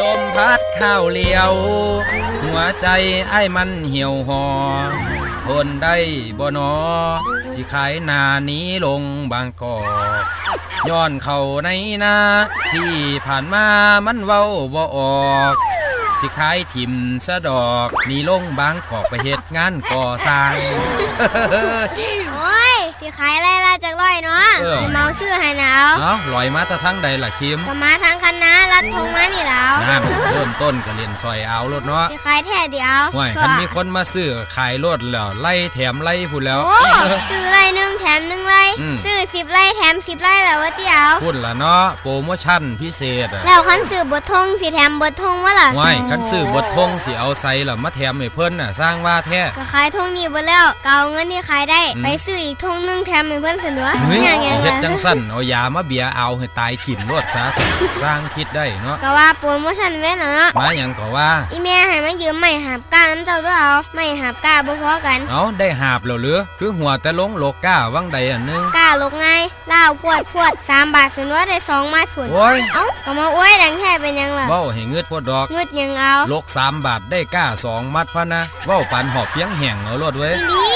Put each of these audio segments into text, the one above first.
ลมพัดข้าวเหลียว หัวใจไอ้มันเหี่ยวหอทนได้บ่นอสิขายนานี้ลงบางกอกย้อนเข้าในนาที่ผ่านมามันเว้าบ่ออก สิขายถิ่มสะดอกนี่ลงบางกอกไปเฮ็ดงานก่อสร้างโอ้ยสิขายอะไรล่ะจาก เนาะเออ สิเมาซื้อให้หนาวเอ้าลอยมาแตะทั้งใดล่ะคิมก็มาทางคณะรัดทงมานี่แล้วนั่นเริ่มต้นก็เรียนซอยเอารถเนาะสิขายแท้เดียวห่วยคันมีคนมาซื้อขายรถแล้วไล่แถมไล่พูดแล้ว โอ้ซื้อไรหนึ่งแถมหนึ่งไรอืม ซื้อสิบไรแถมสิบไรแล้ววะเดียวพูดละเนาะโปรโมชั่นพิเศษอะแล้วคันซื้อบททงสิแถมบททงวะล่ะห่วยคันซื้อบททงสิเอาใส่ละมาแถมให้เพิ่นน่ะสร้างว่าแท้ ก็ขายทงนี้หมดแล้วก็เอาเงินที่ขายได้ อืม ไปซื้ออีกทงหนึงแถมให้เพื่อนเสนอเฮ้ยอย่างเงี้ย เฮ็ดจังสั่นเอายามาเบียเอาให้ตายขินรถซะสิสร้างคิดได้เนาะก็ว่าโปรโมชั่นไว้น่ะเนาะมาหยังก็ว่าอีแม่ให้มายืมไม่หาบก้าน้ำเจ้าด้วยเอาไม่หาบก้าบ่พอกันเอาได้หาบแล้วหรือคือหัวแต่ลงโลก้าวังใดอันหนึง ก้าลกไงเล่าวพวดพวดสามบาทสนว่าได้สองมาดผุนโอ้ย เอ้าก็มาอ้วยดังแท้เป็นหยังล่ะเว้าให้เงืดพดดอก งึดหยังเอาโลกสามบาทได้ก้าสองมัดพะนะเว้าปันหอบเฟียงแห้งเอารถเว้ย อีนี้เอา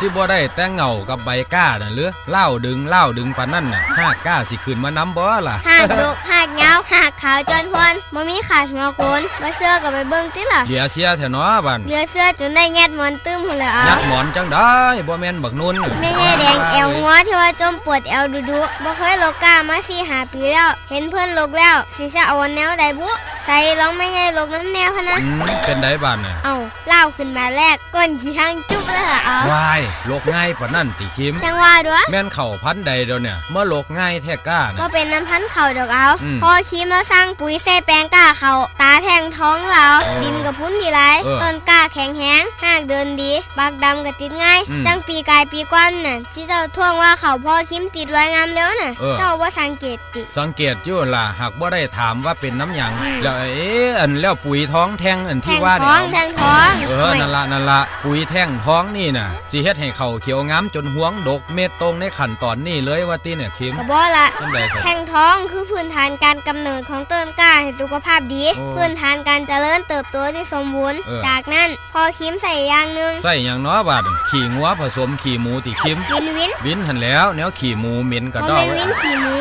สิบ่ได้แต่เงากับใบก้าน่ะหรือเล่าดึงเล่าดึงปานนั่นน่ะห้าก้าสิขึ้นมาน้ำบ่ล่ะหากดกหากยาวหากขาวจนพนบ่มีขาดหัวโกนบ่เสื้อก็ไปเบิ่งติล่ะเหลียเสียแถเนาะบันเหลือเสื้อจนได้ยัดหมอนตึมพุ่นแล้วเอายัดหมอนจังได้บ่แม่นบักนุ่นแม่ยายแดงแอวงัวที่ว่าจมปวดแอวดุดุๆบ่เคยโลกก้ามาสี่หาปีแล้ว เห็นเพื่อนโลกแล้วสิจะเอาแนวใดบุใส่ร้องแม่ยายโลกน้ำแนวพะนะอืมเป็นไดบ้านน่ะเอาเล่าวขึ้นมาแรกก้นขี้ทางจุ๊บเลยล่ะเอาวายโลกง่ายปานนั่นติคิมจังว่าด้วยแม่นเข่าพันใดเดี๋ยวเนี่ยเมื่อโลกง่ายแท้ก้าก็น่ะเป็นน้ำพันธุ์เขาดอกเอาอืมพอคีมแล้วสร้างปุ๋ยใส่แปลงกล้าเขาตาแทงท้องเราเออดินกับพุ้นทีไรเออต้นกล้าแข็งแห้งหากเดินดี บักดำกับติดง่าย อืมจังปีกายปีก้อนน่ะที่เจ้าท่วงว่าเขาพอคิมติดไว้งามแล้วน่ะ เออ เจ้าว่าสังเกตติ สังเกตอยู่ล่ะหากบ่ได้ถามว่าเป็นน้ำหยังอืมแล้วเอ๊ะอันแล้วปุ๋ยท้องแท่งอันแทที่งว่าท้เนี่อยงแทงท้องเออโอ้ยนั่นละนั่นละปุ๋ยแท่งท้องนี่น่ะสิเฮ็ดให้เขาเขียวงามจนห่วงดกเม็ดตรงในขั้นตอนนี้เลยว่าติเนี่ยคิม กระบอกละนั่นใดครับ แทงท้องคือพื้นฐานการกำเนิดของต้นกล้าให้สุขภาพดีโอ้พื้นฐานการเจริญเติบโตที่สมบูรณ์เออจากนั้นพอคิมใส่อย่างหนึ่งใส่หยังเนาะบาดขี่งัวผสมขี่หมูติคิม วินวินวินหันแล้วแนวขี่หมูเหม็นกระบ่ดอแม่กนวินขี่หมู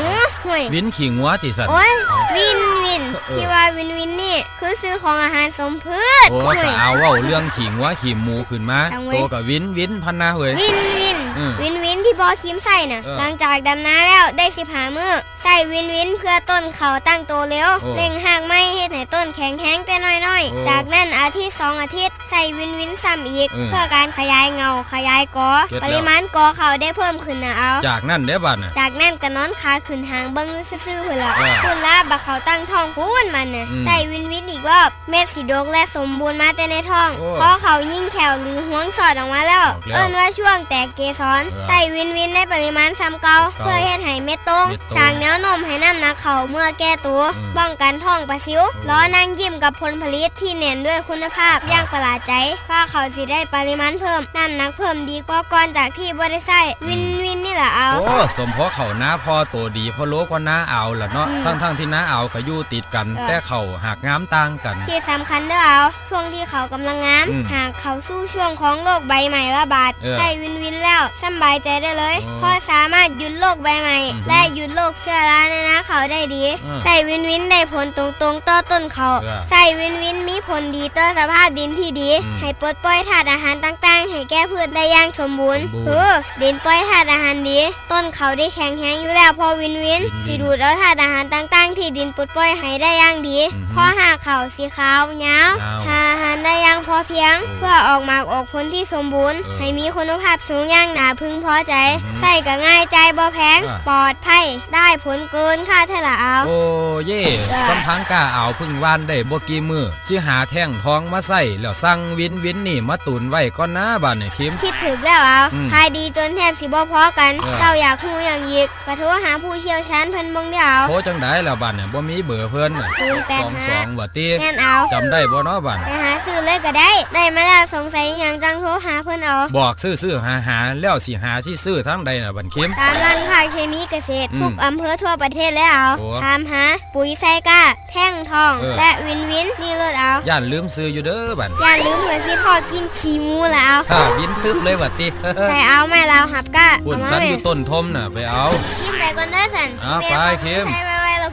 ห่วยวินขี่งัวติสันโอ้ยเอาวิน วินเออที่ว่าวินวินนี่ คือซื้อของอาหารสมพืชโอ้ห่วก็ยเอาเว้าเรื่องขี่งัวขี่หมูขึ้นมาจังเว้ยโตกับวินวินพันนาเว้ยวินวินอืมวินวินที่บอคิมใส่น่ะเออหลังจากดำนาแล้วได้สิบหามือใส่วินวินเพื่อต้นเขาตั้งโตเร็วโอ้เร่งหากไม่ให้ไหนต้นแข็งแห้งแต่น้อยโอ้ๆจากนั้นอาทิตย์สองอาทิตย์ใส่วินวินซ้ำอีกเออเพื่อการขยายเงาขยายกอเก็ตแล้วปริมาณกอเขาได้เพิ่มขึ้นนะเอา จากนั่นเด้อบาดน่ะจากนั้นก็นอนขาขึ้นหางเบิ้งซื่อๆพุ่นละเออพุ่นละบักเขาตั้งท้องพูนมันน่ะอืมใส่วินวินอีกรอบเม็ดสีดกและสมบูรณ์มาแต่ในท้องโอ้พอเขายิ่งแขวหรือห่วงสอดออกมาแล้ว ออกแล้วเอิ้นว่าช่วงแตกเกสรเออใส่วินวินในปริมาณซ้ำเก่าเก่าเพื่อเฮ็ดให้เม็ดตรงเม็ดตรงสร้างแนวโน้มให้น้ำหนักเขาเมื่อแก้ตัวอืมป้องกันท้องปลาซิวล้อนั่งยิ้มกับผลผลิตที่เน้นด้วยคุณภาพอย่างประหลาดใจว่าเขาสิได้ปริมาณเพิ่มน้ำหนักเพิ่มดีกว่าก่อนจากที่บ่ได้ใส่วินวินนี่แหละเอา โอ้สมพอเขาหน้าพ่อตัวดีเพอโลกว่าหน้าเอาล่ะเนาะอืมทั้งทั้งๆที่หน้าเอาก็อยู่ติดกัน เออ แต่เขาหากงามต่างกัน ที่สำคัญเด้อเอาช่วงที่เขากำลังงามอืมหากเขาสู้ช่วงของโรคใบใหม่ระบาดเออใส่วินวินแล้วสำบายใจได้เลยโอ้เพราะสามารถหยุดโรคใบใหม่ อือฮึและหยุดโรคเชื้อราในนาเขาได้ดีเออใส่วินวินได้ผลตรงๆต่อต้นเขาเออใส่วินวินมีผลดีต่อสภาพดินที่ดี อืมให้ปลดปล่อยธาตุอาหารต่างๆ ให้แก้พืชได้อย่างสมบูรณ์สมบูรณ์คือดินปล่อยธาตุอาหารดี ต้นเขาได้แข็งแรงอยู่แล้วพอวินวินวินวิน สิดูดเอาธาตุอาหารต่างๆ ที่ดินปลดปล่อยให้ได้อย่างดีอือฮึเพราะหากเขาสีขาวยาวยาวหาอาหารได้อย่างพอเพียงโอ้เพื่อออกหมากออกผลที่สมบูรณ์เออให้มีคุณภาพสูงอย่างหนาพึงพอใจอือฮึใส่ก็ง่ายใจบ่แพงอ่าปลอดภัย ได้ผลเกินค่าเท่าละเอาโอ้เย่เออสำพังกล้าเอาพึ่งวานได้บ่กี่มือสิหาแท่งทองมาใส่แล้วสั่งวินวินนี่มาตุนไว้ก่อนนะบ้านนี่คิมคิดถึกแล้วเอาอืมขายดีจนแทบสิบ่พอกันเออเจ้าอยากฮู้อย่างยิกก็โทรหาผู้เชี่ยวชาญเพิ่นเบิ่งเดียวโทรจังได้แล้วบ้านเนี่ยบ่มีเบอร์เพิ่นน่ะศูนย์แปดห้า สองว่าติแม่นเอาจำได้บ่เนาะบ้านไปหาซื้อเลยก็ได้ ได้มาแล้วสงสัยอหย่างจังโทรหาเพิ่นเอา บอกซื้อๆหาหาๆแล้วแล้วสิหาที่ซื้อทางใดน่ะบันเข็มตามร้านค้าเคมีเกษตร อืมทุกอำเภอทั่วประเทศเลยเอาโอ้ถามหาปุ๋ยไซก้า แท่งทอง เออ และวินวินนี่รถเอา ย่านลืมซื้ออยู่เด้อบันอย่าลืมเลยที่ทอดกินขี้หมูแล้วถ้าบินตึ๊บเลยบัดติ ใส่เอาไม่เราหับก้าปุ่นเอาสัมานแม่อยู่ต้นทมน่ะไปเอา ชิมไปก่อนเด้อสันเอาแม่ไปขอเค็ม ใส่ไว้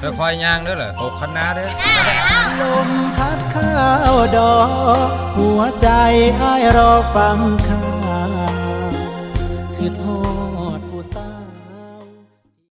จะคอยย่างด้อล่ะตกคณะเด้อลมพัดข้าวดอกหัวใจอ้ายรอฟังข่าวคือโท